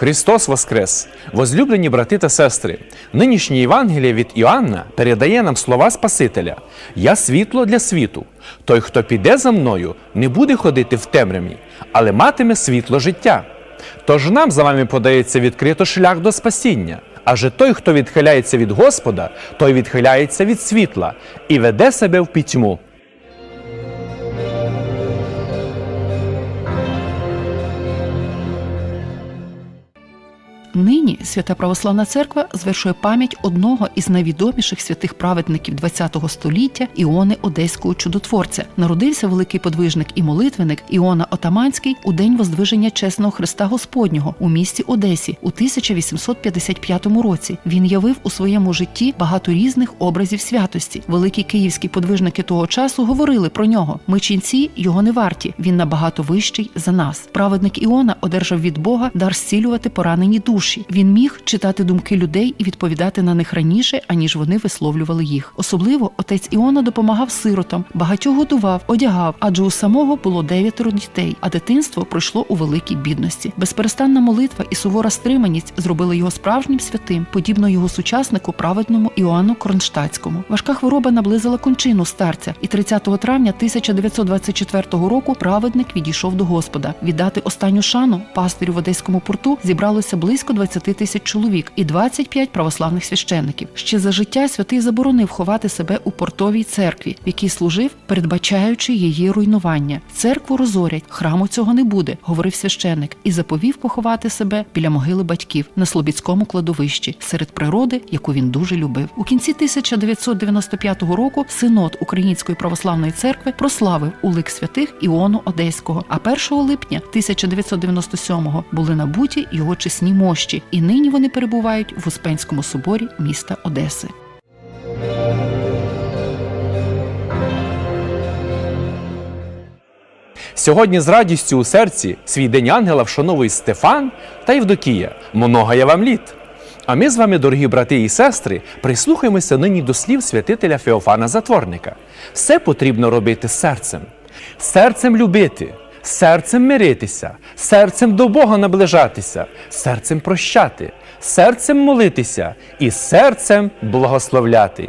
Христос Воскрес! Возлюблені брати та сестри! Нинішнє Євангеліє від Іоанна передає нам слова Спасителя: Я світло для світу. Той, хто піде за мною, не буде ходити в темряві, але матиме світло життя. Тож нам за вами подається відкрито шлях до спасіння. Адже той, хто відхиляється від Господа, той відхиляється від світла і веде себе в пітьму. Нині Свята Православна Церква звершує пам'ять одного із найвідоміших святих праведників ХХ століття Іони Одеського чудотворця. Народився великий подвижник і молитвенник Іона Отаманський у день воздвиження чесного Христа Господнього у місті Одесі у 1855 році. Він явив у своєму житті багато різних образів святості. Великі київські подвижники того часу говорили про нього. Ми ченці його не варті. Він набагато вищий за нас. Праведник Іона одержав від Бога дар зцілювати поранені душі. Він міг читати думки людей і відповідати на них раніше, аніж вони висловлювали їх. Особливо отець Іона допомагав сиротам, багатьох годував, одягав, адже у самого було дев'ятеро дітей, а дитинство пройшло у великій бідності. Безперестанна молитва і сувора стриманість зробили його справжнім святим, подібно його сучаснику, праведному Іоанну Кронштадтському. Важка хвороба наблизила кончину старця, і 30 травня 1924 року праведник відійшов до Господа. Віддати останню шану пастирю в Одеському порту зібралося близько 20 тисяч чоловік і 25 православних священників. Ще за життя святий заборонив ховати себе у портовій церкві, в якій служив, передбачаючи її руйнування. Церкву розорять, храму цього не буде, говорив священник, і заповів поховати себе біля могили батьків на Слобідському кладовищі серед природи, яку він дуже любив. У кінці 1995 року синод Української православної церкви прославив у лик святих Іону Одеського. А 1 липня 1997-го були набуті його чесні мощі, і нині вони перебувають в Успенському соборі міста Одеси. Сьогодні з радістю у серці свій день ангела вшановує Стефан та Євдокія. Много я вам літ. А ми з вами, дорогі брати і сестри, прислухаємося нині до слів святителя Феофана Затворника. Все потрібно робити серцем, серцем любити, серцем миритися, серцем до Бога наближатися, серцем прощати, серцем молитися і серцем благословляти.